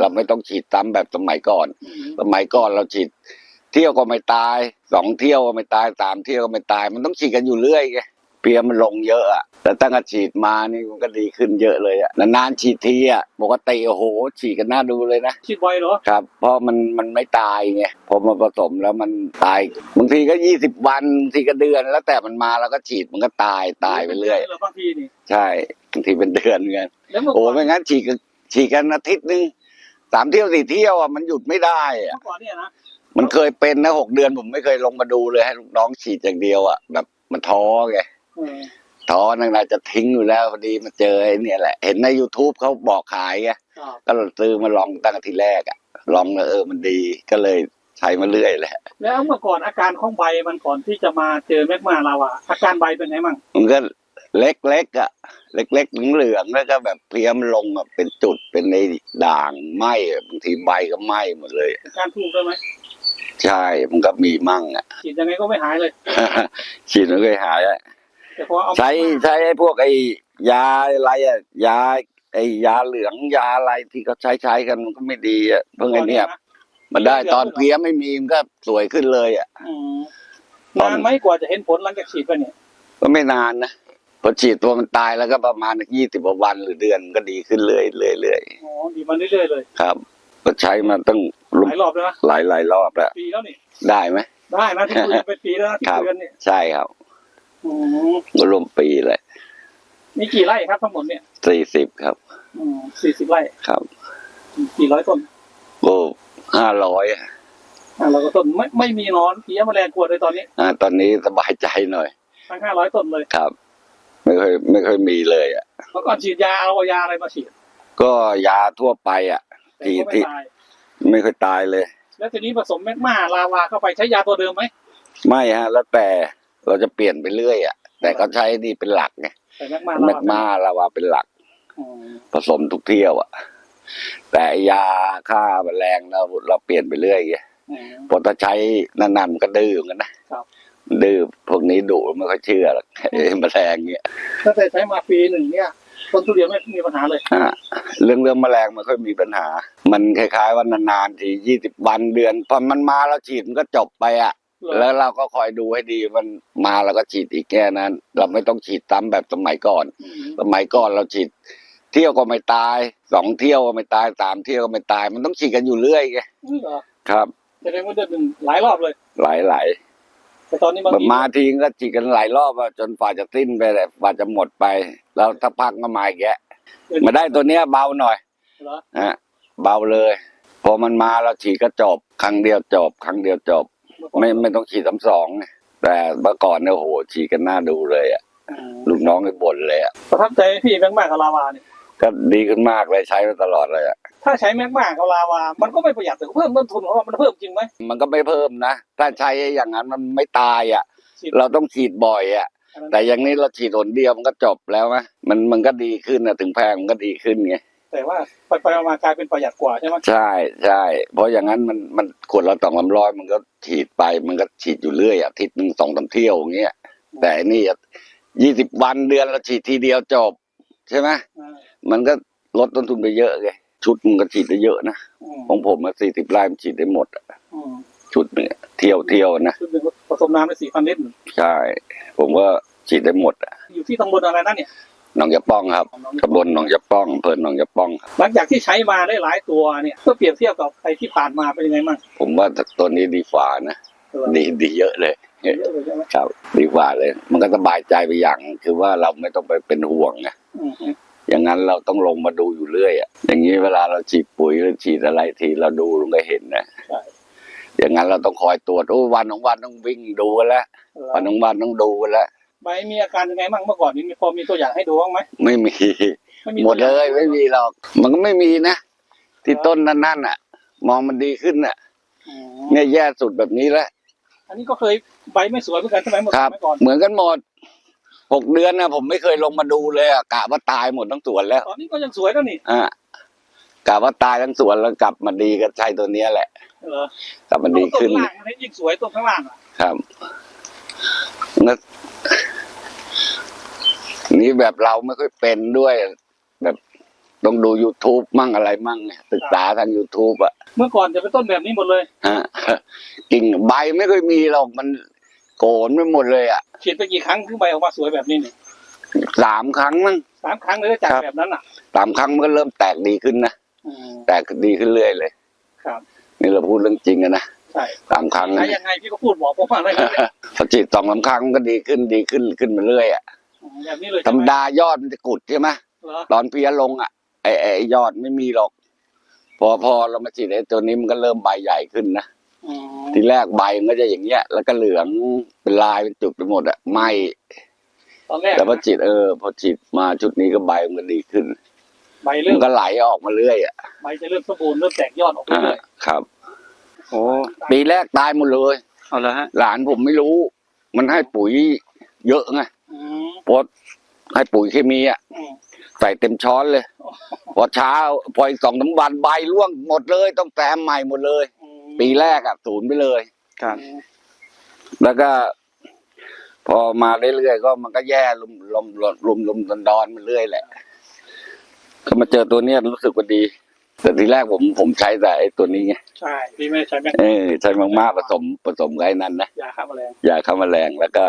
เราไม่ต้องฉีดซ้ำแบบสมัยก่อนอืมสมัยก่อนเราฉีด เที่ยวก็ไม่ตายสองเที่ยวก็ไม่ตายสามเที่ยวก็ไม่ตาย มันต้องฉีดกันอยู่เรื่อยไงเพียมันลงเยอะอะแต่ตั้งแต่ฉีดมานี่มันก็ดีขึ้นเยอะเลยอะนานๆฉีดทีอะปกติโอ้โห ฉีดกันน่าดูเลยนะฉีดไวเหรอครับ เพราะมันมันไม่ตายไงพอมาผสมแล้วมันตายบางทีก็ยี่สิบวันบางทีก็เดือนแล้วแต่มันมาแล้วก็ฉีดมันก็ตายตายไปเรื่อยหบางทีนี่ใช่บางทีเป็นเดือนเงินแล้วเมื่อโอ้ก่อนไม่งั้นฉีดกันฉีดกันอาทิตย์หนึ่ง สามเที่ยวสี่เที่ยวอะมันหยุดไม่ได้อะ เมื่อก่อนเนี่ยนะมันเคยเป็นนะหกเดือนผมไม่เคยลงมาดูเลยให้ลูกน้องฉีดอย่างเดียวอะแบบมันท้อไงเออท้อนั่งนาจะทิ้งอยู่แล้วพอดีมาเจอไอ้เนี่ยแหละ เห็นใน youtube เขาบอกขายไงครับก็ซื้อมาลองตั้งแต่ทีแรกอะลองแล้วเออมันดีก็เลยใช้มาเรื่อยแหละ แล้วเมื่อก่อนอาการของใบมันก่อนที่จะมาเจอแมกมาลาวาอาการใบเป็นไงมั่งมันก็ เล็กๆอะ เล็กๆเหลืองๆแล้วก็แบบเพลียมลงอะเป็นจุดเป็นในด่างไหมอะบางทีใบก็ไหมหมดเลย อาการทูบได้ไหมใช่มันก็มีมั่งอะ ฉีดยังไงก็ไม่หายเลย ฉีดมันก็หายอะแต่พอเอาใช้ใช้ไอ้พวกไอ้ยาอะไรอะยาไอ้ยาเหลืองยาอะไรที่เขาใช้ใช้กันมันก็ไม่ดีอะเพิ่งไอ้เนี่ย มันได้ตอนเพลี้ยไม่มีมันก็สวยขึ้นเลยอะ อืมนานไหมกว่าจะเห็นผลหลังจากฉีดไปเนี่ย ก็ไม่นานนะพ อฉีดตัวมันตายแล้วก็ประมาณยี่สิบกว่าวันหรือเดือนมันก็ดีขึ้นเรื่อยเรื่อยเรื่อยอ๋อดีมาเรื่อยๆเลย ครับ ก็ใช้มาตั้งหลายรอบแล้วนะหลายหลายรอบแล้วปีแล้วนี่ได้ไหมได้นะที่คุยกันเป็นปีแล้วนะที่ครับคุยกันเนี่ยใช่ครับอืมก็รวมปีเลยมีกี่ไร่ครับทั้งหมดเนี่ยสี่สิบครับสี่สิบไร่ครับกี่ร้อยต้นโอ้ห้าร้อยอ่าเราก็ต้นไม่ไม่มีหนอนเพี้ยแมลงกวนเลยตอนนี้อ่าตอนนี้สบายใจหน่อยทั้งห้าร้อยต้นเลยครับ ไม่เคยไม่เคยมีเลยอะเมื่อก่อนฉีดยาเอายาอะไรมาฉีดก็ยาทั่วไปอะแต่ที่ก็ไม่ที่ตายไม่เคยตายเลย แล้วทีนี้ผสมแมกมาลาวาเข้าไปใช้ยาตัวเดิมไหมไม่ฮะ แล้วแต่เราจะเปลี่ยนไปเรื่อยอะ แต่ก็ใช้นี่เป็นหลักไงแต่แมกมาแมลากวามาลาวาเป็นหลักอืมผสมทุกเที่ยวอะ แต่ยาฆ่าแมลงเราเราเปลี่ยนไปเรื่อยไงอืมพอถ้าใช้นานๆมันก็ดื้อเหมือนกันนะครับ ดื้อพวกนี้ดุไม่ค่อยเชื่อหรอกไอ้แมลงเนี่ย ตั้งแต่ใช้มาปีหนึ่งเนี่ยต้นทุเรียนไม่มีปัญหาเลยอะเรื่องเรื่องแมลงมันค่อยมีปัญหา มันคล้ายๆว่านานๆทียี่สิบวันเดือนพอมันมาเราฉีดมันก็จบไปอะ แล้วเราก็คอยดูให้ดีมันมาเราก็ฉีดอีกแค่นั้น เราไม่ต้องฉีดซ้ำแบบสมัยก่อนอืมสมัยก่อนเราฉีด เที่ยวก็ไม่ตายสองเที่ยวก็ไม่ตายสามเที่ยวก็ไม่ตาย มันต้องฉีดกันอยู่เรื่อยไงนี่เหรอครับแสดงว่าเดือนหนึ่งหลายรอบเลย หลายหลาย แต่ตอนนี้บางแบบทีมาทีก็ฉีดกันหลายรอบอะจนฝ่าจะสิ้นไปเลยฝ่าจะหมดไป แล้วถ้าพักก็มาอีกแกะมาได้ตัวเนี้ยเบาหน่อยเหรอฮะเบาเลย พอมันมาเราฉีดก็จบ ครั้งเดียวจบ ครั้งเดียวจบ ไม่ไม่ต้องฉีดซ้ำสองไงแต่เมื่อก่อนเนี่ยโอ้โหฉีดกันหน้าดูเลยอะอืมลูกน้องไอ้บ่นเลยอะประทับใจพี่แมกมากับลาวาเนี่ยก็ดีขึ้นมากเลยใช้มาตลอดเลยอะ ถ้าใช้แมกมากับลาวา มันก็ไม่ประหยัดแต่เพิ่มต้นทุนของเรามันเพิ่มจริงไหมมันก็ไม่เพิ่มนะ ถ้าใช้อย่างนั้นมันไม่ตายอะฉีดเราต้องฉีดบ่อยอะแต่อย่างนี้เราฉีดหนเดียวมันก็จบแล้วไหมมันมันก็ดีขึ้นนะถึงแพงมันก็ดีขึ้นไงแต่ว่าไปไปๆมากลายเป็นประหยัดกว่าใช่ไหมใช่ใช่เพราะอย่างนั้นมันมันขวดละสองสามร้อยมันก็ฉีดไปมันก็ฉีดอยู่เรื่อยอาทิตย์หนึ่งสองสามเที่ยวอย่างเงี้ยแต่อันนี่ยี่สิบวันเดือนเราฉีดทีเดียวจบ ใช่ไหมอ่ามันก็ลดต้นทุนไปเยอะไง ชุดมันก็ฉีดได้เยอะนะอืมของผมมาสี่สิบไร่มันฉีดได้หมดอะอืมชุดเนี่ยเที่ยวเที่ยวนะชุดหนึ่งผสมน้ำไปสี่พันลิตรใช่ ผมก็ฉีดได้หมดอะอยู่ที่ตำบลอะไรนั่นเนี่ยหนองยาป้องครับตำบลหนองยาป้องอำเภอหนองยาป้องครับหลังจากที่ใช้มาได้หลายตัวเนี่ยเพื่อเปรียบเทียบกับไอ้ที่ผ่านมาเป็นยังไงบ้างผมว่าตัวนี้ดีฝ่านะเออดีดีเยอะเลยเยอะเลยใช่ไหมครับดีกว่าเลย มันก็สบายใจไปอย่าง คือว่าเราไม่ต้องไปเป็นห่วงนะ อืมอืมอย่างนั้นเราต้องลงมาดูอยู่เรื่อยอะอย่างนี้เวลาเราฉีดปุ๋ยหรือฉีดอะไรทีเราดูลงก็เห็นนะใช่อย่างนั้นเราต้องคอยตรวจโอ้วันของวันต้องวิ่งดูกันแล้วเออวันของวันต้องดูกันแล้วใบมีอาการยังไงบ้างเมื่อก่อนนี้มีพอมีตัวอย่างให้ดูบ้างไหมไม่มีไม่มีหมดตัวเลอางยไม่มีหรอกมันก็ไม่มีนะที่ต้นนั่นๆอะ มองมันดีขึ้นน่ะอืมเนี่ยแย่สุดแบบนี้แหละอันนี้ก็เคยใบไม่สวยเหมือนกันใช่ไหมเมื่อครับเมื่อก่อนเหมือนกันหมด หกเดือนนะผมไม่เคยลงมาดูเลยอะกะว่าตายหมดทั้งสวนแล้วตอนนี้ก็ยังสวยแล้วนี่อะกะว่าตายทั้งสวนแล้วกลับมาดีก็ใช่ตัวเนี้ยแหละเหรอกลับมาดีต้ขึ้นนล่างมันยิ่งสวยต้นข้างล่างอะครับแล้วนี่แบบเราไม่ค่อยเป็นด้วย แบบต้องดู youtube มั่งอะไรมั่งเนี่ยศึกษาทาง youtube อะ เมื่อก่อนจะเป็นต้นแบบนี้หมดเลยฮะกิ่งใบไม่ค่อยมีหรอกมันโกนไปหมดเลยอะ ฉีดไปกี่ครั้งถึงใบออกมาสวยแบบนี้เนี่ยสามครั้งมั้งสามครั้งเลยจากครับแบบนั้นอะสามครั้งมันก็เริ่มแตกดีขึ้นนะอืมแตกดีขึ้นเรื่อยเลย ครับ นี่เราพูดเรื่องจริงอะนะใช่สามครั้งใช้นะยังไงพี่ก็พูดบอกผมว่าอะไรกันเนี่ยพอฉีดสองสามครั้งมันก็ดีขึ้นดีขึ้นขึ้นมาเรื่อยอะอืมแบบนี้เลยธรรมดายอดมันจะกุดใช่ไหมเหรอตอนเพี้ยลงอะไอ้ไอ้ไอ้ยอดไม่มีหรอก พอพอเรามาฉีดไอ้ตัวนี้มันก็เริ่มใบใหญ่ขึ้นนะอืม ทีแรกใบมันก็จะอย่างเงี้ย แล้วก็เหลืองเป็นลายเป็นจุดไปหมดอะไหมตอนแรกแต่พอนะฉีดเออ พอฉีดมาชุดนี้ก็ใบมันก็ดีขึ้น ใบมัเริ่นมก็ไหลออกมาเรื่อยอะใบจะเริ่มสมบูรณ์เริ่มแตกยอดออกอ่าเรื่อยครับ โอ้ปีแรกตายหมดเลย เอาละฮะหลานผมไม่รู้ มันให้ปุ๋ยเยอะไงๆอืมพอให้ปุ๋ยเคมีอะอืมใส่เต็มช้อนเลย พอเช้า พออีกสองสามวันใบร่วงหมดเลย ต้องแซมใหม่หมดเลยอืม ปีแรกอะศูนย์ไปเลย ครับอืมแล้วก็ พอมาเรื่อยๆก็มันก็แย่ลุมลมลมลุมลุมดอนดอนๆมาเรื่อยแหละ ก็มาเจอตัวเนี้ยรู้สึกว่าดี แต่ทีแรกผมผมใช้แต่ไอ้ตัวนี้ไงใช่พี่ไม่ได้ใช้แม็กเออใช้มากๆผสมผสมกับไอ้นั้นนะยาฆ่าแมลงยาฆ่าแมลงแล้วก็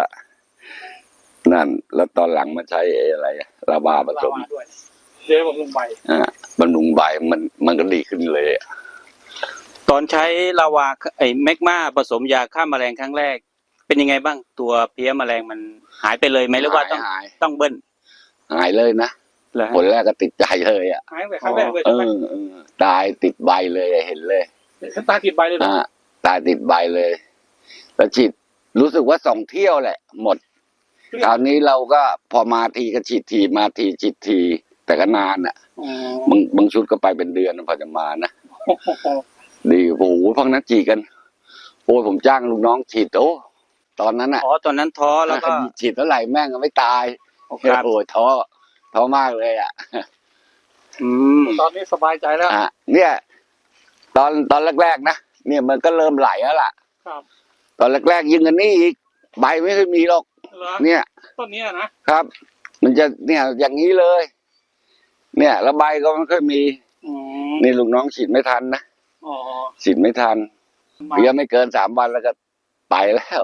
นั่น แล้วตอนหลังมาใช้ไอ้อะไรอะลาวาผสมลาวาด้วยเดี๋ยวผมลงใบอ่าบำรุงใบมันมันก็ดีขึ้นเลยอะ ตอนใช้ลาวาไอ้แมกมาผสมยาฆ่าแมลงครั้งแรก เป็นยังไงบ้างตัวเพี้ยแมลงมันหายไปเลยไหมหรือว่าต้องหายต้องเบิ้ลหายเลยนะเหรอผฮะลแรกก็ติดใจเลยอะหายไปครั้งแรกเลยเอใช่ไหมอเออตายติดใบเลยเห็นเลยฉันตาติดใบเลยเหรออ่าตายติดใบเลย แล้วฉีดรู้สึกว่าสองเที่ยวแหละ หมด คราวนี้เราก็พอมาทีก็ฉีดทีมาทีฉีดทีแต่ก็นานอะอืมบางบางชุดก็ไปเป็นเดือนพอจะมานะ โอ้โห ดีโอ้โหพังนั้นฉีดกันโอ้ยผมจ้างลูกน้องฉีดโอ้ตอนนั้นอะอ๋อตอนนั้นท้อแล้วก็ฉีดเท่าไหร่แม่งก็ไม่ตายครับโอ้ยท้อท้อมากเลยอะอืมตอนนี้สบายใจแล้วอะเนี่ย ตอนตอนแรกๆนะเนี่ยมันก็เริ่มไหลแล้วล่ะครับตอนแรกๆยิ่งกันนี่อีกใบไม่เคยมีหรอกเหรอเนี่ยต้นเนี้ยนะครับ มันจะเนี่ยอย่างนี้เลย เนี่ยแล้วใบก็ไม่ค่อยมีอืมนี่ลูกน้องฉีดไม่ทันนะ อ๋อฉีดไม่ทันมาเพียงไม่เกินสามวันแล้วก็ไปแล้ว